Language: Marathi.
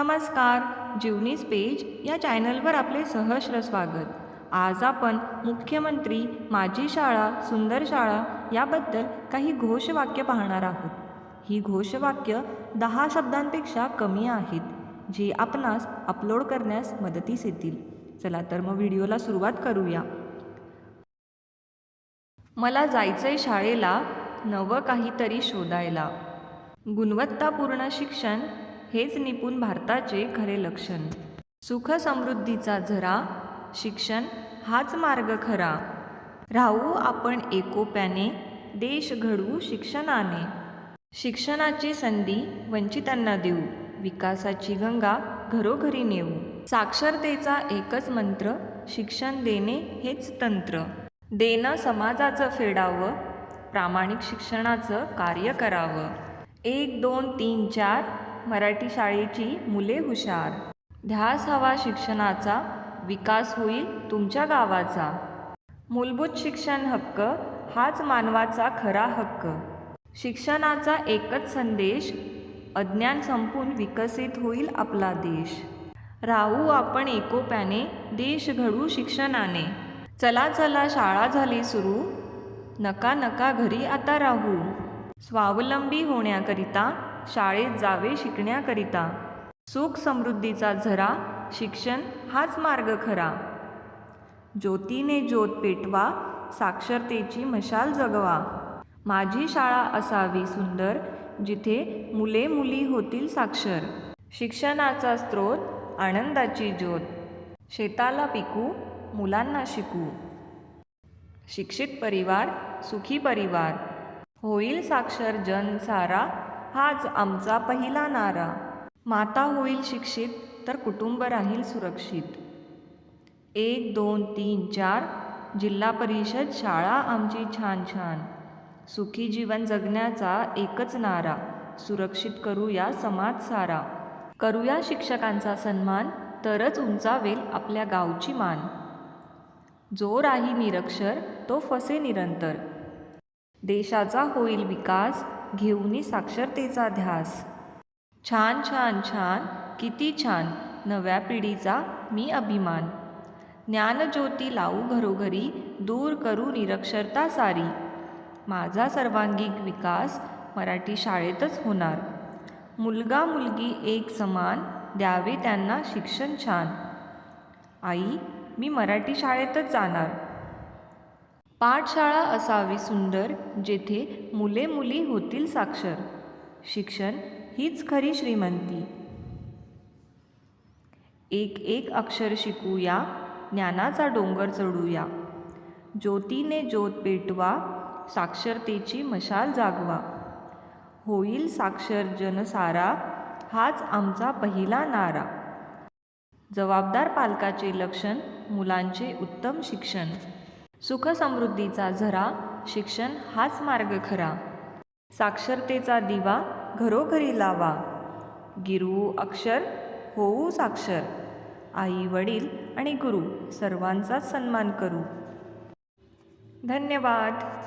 नमस्कार जीवनीस पेज या चॅनलवर आपले सहर्ष स्वागत. आज आपण मुख्यमंत्री माझी शाळा सुंदर शाळा याबद्दल काही घोषवाक्य पाहणार आहोत. ही घोषवाक्य दहा शब्दांपेक्षा कमी आहेत जी आपणास अपलोड करण्यास मदतीस येतील. चला तर मग व्हिडिओला सुरुवात करूया. मला जायचंय शाळेला नवं काहीतरी शोधायला. गुणवत्तापूर्ण शिक्षण हेच निपुण भारताचे खरे लक्षण. सुख समृद्धीचा झरा शिक्षण हाच मार्ग खरा. राहू आपण एकोप्याने देश घडवू शिक्षणाने. शिक्षणाची संधी वंचितांना देऊ विकासाची गंगा घरोघरी नेऊ. साक्षरतेचा एकच मंत्र शिक्षण देणे हेच तंत्र. देणं समाजाचं फेडावं प्रामाणिक शिक्षणाचं कार्य करावं. एक दोन तीन चार मराठी शाळेची मुले हुशार. ध्यास हवा शिक्षणाचा विकास होईल तुमच्या गावाचा. मूलभूत शिक्षण हक्क हाच मानवाचा खरा हक्क. शिक्षणाचा एकच संदेश अज्ञान संपून विकसित होईल आपला देश. राहू आपण एकोप्याने देश घडू शिक्षणाने. चला चला शाळा झाली सुरू नका नका घरी आता राहू. स्वावलंबी होण्याकरिता शाळेत जावे शिकण्याकरिता. सुख समृद्धीचा झरा शिक्षण हाच मार्ग खरा. ज्योतीने ज्योत पेटवा साक्षरतेची मशाल जगवा. माझी शाळा असावी सुंदर जिथे मुले मुली होतील साक्षर. शिक्षणाचा स्रोत आनंदाची ज्योत. शेताला पिकू मुलांना शिकू. शिक्षित परिवार सुखी परिवार. होईल साक्षर जन सारा हाच आमचा पहिला नारा. माता होईल शिक्षित तर कुटुंब राहील सुरक्षित. एक दोन तीन चार. जिल्हा परिषद शाळा आमची छान छान. सुखी जीवन जगण्याचा एकच नारा. सुरक्षित करूया समाज सारा. करूया शिक्षकांचा सन्मान तरच उंचावेल आपल्या गावची मान. जो राही निरक्षर तो फसे निरंतर. देशाचा होईल विकास घेऊनी साक्षरतेचा ध्यास. छान छान छान किती छान नव्या पिढीचा मी अभिमान. ज्ञानज्योती लावू घरोघरी दूर करू निरक्षरता सारी. माझा सर्वांगीण विकास मराठी शाळेतच होणार. मुलगा मुलगी एक समान द्यावे त्यांना शिक्षण छान. आई मी मराठी शाळेतच जाणार. पाठशाळा असावी सुंदर जेथे मुले मुली होतील साक्षर. शिक्षण हीच खरी श्रीमंती. एक एक अक्षर शिकूया ज्ञानाचा डोंगर चढूया. ज्योतीने ज्योत पेटवा साक्षरतेची मशाल जागवा. होईल साक्षर जनसारा हाच आमचा पहिला नारा. जबाबदार पालकाचे लक्षण मुलांचे उत्तम शिक्षण. सुखसमृद्धीचा झरा शिक्षण हाच मार्ग खरा. साक्षरतेचा दिवा घरोघरी लावा. गिरू अक्षर होऊ साक्षर. आई वडील आणि गुरु सर्वांचा सन्मान करू. धन्यवाद.